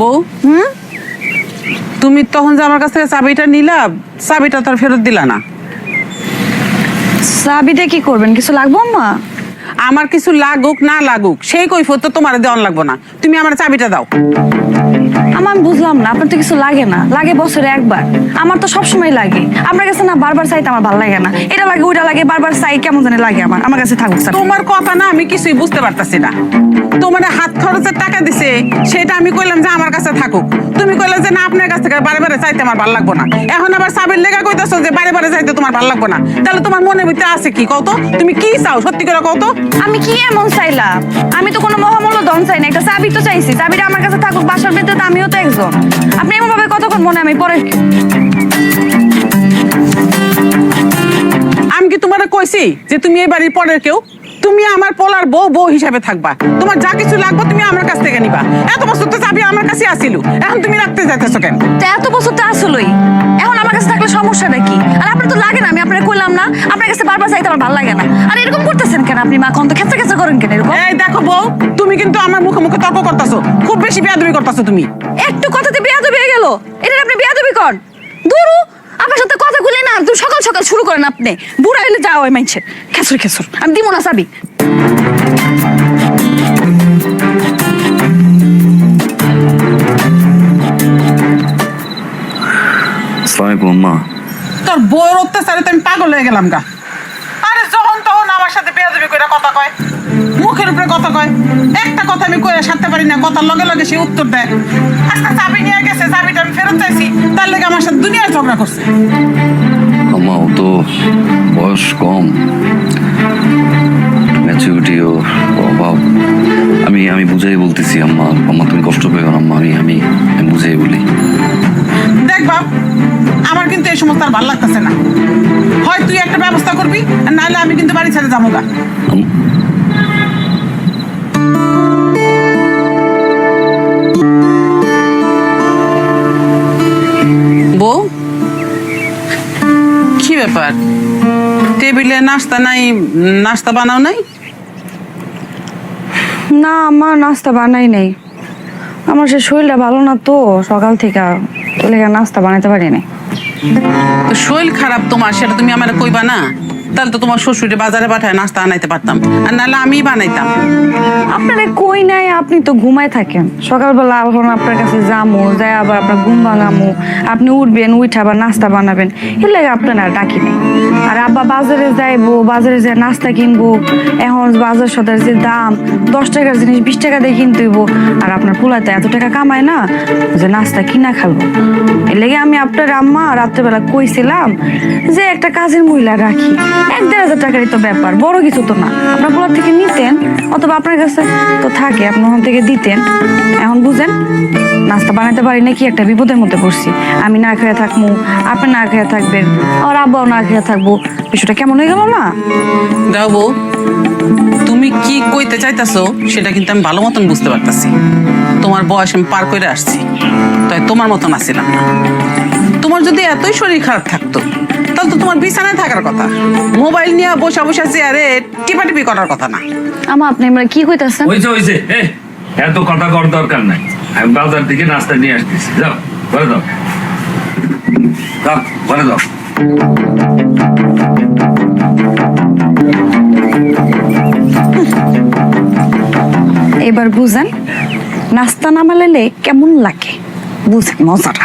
বউ? হুম? তুমি তখন যে আমার কাছ থেকে চাবিটা নিলা চাবিটা তো আর ফেরত দিলা না। চাবিটা কি করবেন? কিছু লাগবো মা আমার কিছু লাগুক না লাগুক সেই কৈফত তো তোমার দেওয়ান লাগবো না। তুমি আমার চাবিটা দাও। না, আপনার তো কিছু লাগে না। লাগে বছরে একবার। আমার তো সবসময় লাগে। আপনার কাছে না বারবার চাইতে আমার ভালো লাগে না। এটা লাগে, ওইটা লাগে, বারবার চাই, কেমন জানি লাগে আমার। আমার কাছে থাকুক তোমার কথা না আমি কিছুই বুঝতে পারতাছি না। তোমার হাত খরচের টাকা দিছে, সেটা আমি কইলাম যে আমার কাছে থাকুক। না, আপনার কাছ থেকে বারে বারে চাইতে আমার ভালো লাগবো না। এখন আবার সাবের লেগা কইতেছো যে বারে বারে চাইতে তোমার ভালো লাগবো না। তাহলে তোমার মনের ভিতরে আছে কি? কত তুমি কি চাও? সত্যি করে কত আমি কি এমন চাইলাম? আমি তো কোনো মহামূল্য ধন চাই না। একটা চাবি তো চাইছি। চাবিটা আমার কাছে থাকুক, বাসার ভিতরে তো আমিও তো একজন। আপনি এমন ভাবে কতক্ষণ মনে আমি পরে কি তোমার কইছি যে তুমি এই বাড়ির পরের কেউ? তুমি আমার পোলার বউ বউ হিসাবে থাকবা। তোমার যা কিছু লাগবে তুমি আমার কাছ থেকে নিবা। এত বছর তো চাবি আমার কাছে আসিল। এখন তুমি রাখতে যাইতেছো কেন? এত বছর তো আসলোই। এখন আমার কাছে থাকলে সমস্যাটা কি? আর আপনার তো লাগে না আমি আপনার কইলাম না। আপনার কাছে বারবার চাইতে আমার ভালো লাগে না। আর এরকম করতেছেন কেন আপনি মা? কোন তো খেচা খেচা করেন কেন এরকম? এই দেখো বউ তুমি কিন্তু আমার মুখে মুখে তর্ক করতেছো। খুব বেশি বেয়াদবি করতেছো তুমি। একটু কথাতে বেয়াদবি হয়ে গেল। এটা আপনি বেয়াদবি কর। দূরু আপনার সাথে কথা খুলে না তুমি সকাল সকাল শুরু করেন আপনি। বুড়া হইলে যাও ওই মাইছে খেসুর খেসুর। আমি দিব না চাবি। আসসালামাইকুম আম্মা। তোর অত্যাচারে তো আমি পাগল হয়ে গেলাম গা। আরে যখন তখন আমার সাথে বেয়াদবি করে কথা কয়। মুখের উপরে কথা কয়। একটা কথা আমি কয়ে সারতে পারি না কথার লগে লগে সে উত্তর দেয়। আজকে চাবি নিয়ে গেছে চাবিটা আমি ফেরত চাইছি তার লেগে আমার সাথে দুনিয়ার ঝগড়া করছে। আম্মা ও তো বয়স কম। ম্যাচুরিটিও অভাব। আমি আমি বুঝাই বলতেছি আম্মা আম্মা তুমি কষ্ট পেও না আম্মা আমি আমি আমি বুঝাই বলি। দেখ বাপ আমার কিন্তু এই সমস্ত আর ভালো লাগতেছে না। হয় তুই একটা ব্যবস্থা করবি আর নাহলে আমি কিন্তু বাড়ি ছেড়ে যাব গা। কি ব্যাপার? টেবিলে নাস্তা নাই নাস্তা বানাও নাই? না আমার নাস্তা বানাই নাই। আমার সে শরীরটা ভালো না তো সকাল থেকে তো নাস্তা বানাতে পারি নাই। তো শরীর খারাপ তোমার সেটা তুমি আমার কইবা না? তাহলে তো তোমার শ্বশুরে বাজারে পাঠায়, নাস্তা আনাইতে পারতাম। আর নাহলে আমি বানাইতাম। আপনারা কই নাই, আপনি তো ঘুমায় থাকেন। সকালবেলা আবার আপনার কাছে যামু, যাই আবার আপনার ঘুম ভাঙামু। আপনি উঠবেন উঠে আবার নাস্তা বানাবেন। এর লাগে আপনার আর ডাকি নেই। আর আব্বা বাজারে যাইবো, বাজারে যাই নাস্তা কিনবো। এখন বাজার সদার যে দাম, দশ টাকার জিনিস বিশ টাকা দিয়ে কিনতে হইবো। আর আপনার পোলাতে এত টাকা কামায় না, যে নাস্তা কিনা খাব। এর লেগে আমি আপনার আম্মা রাত্রেবেলা কইছিলাম যে একটা কাজের মহিলা রাখি। এক দেড় হাজার টাকারই তো ব্যাপার, বড় কিছু তো না। আপনার পোলার থেকে নিতেন, অথবা আপনার কাছে তো থাকে, আপনি ওখান থেকে দিতেন। এখন বুঝেন, নাস্তা বানাতে পারি না কি একটা বিপদের মধ্যে পড়ছি। আমি না খেয়ে থাকব আপনি না খেয়ে থাকবেন, আর আব্বাও না খেয়ে থাকব। বিষয়টা কেমন হয়ে গেল না? দাও তুমি কি কইতে চাইতাছো সেটা কিন্তু আমি ভালো মতন বুঝতে পারতাছি। তোমার বয়স আমি পার করে আসছি, তাই তোমার মতন আসছিলাম না। তোমার যদি এতই শরীর খারাপ থাকতো তাহলে তো তোমার বিছানায় থাকার কথা। মোবাইল নিয়ে বসা বসা চেয়ারে টিপাটিপি করার কথা না। আমা আপনি আমরা কি কইতাছেন? হয়েছে হয়েছে এ এত কথা কর দরকার নাই। আমি বাজার থেকে নাস্তা নিয়ে আসতেছি। যাও ঘরে দাও যাও ঘরে দাও এবার বুঝেন নাস্তা না মেলালে কেমন লাগে? বুঝেন মজাটা।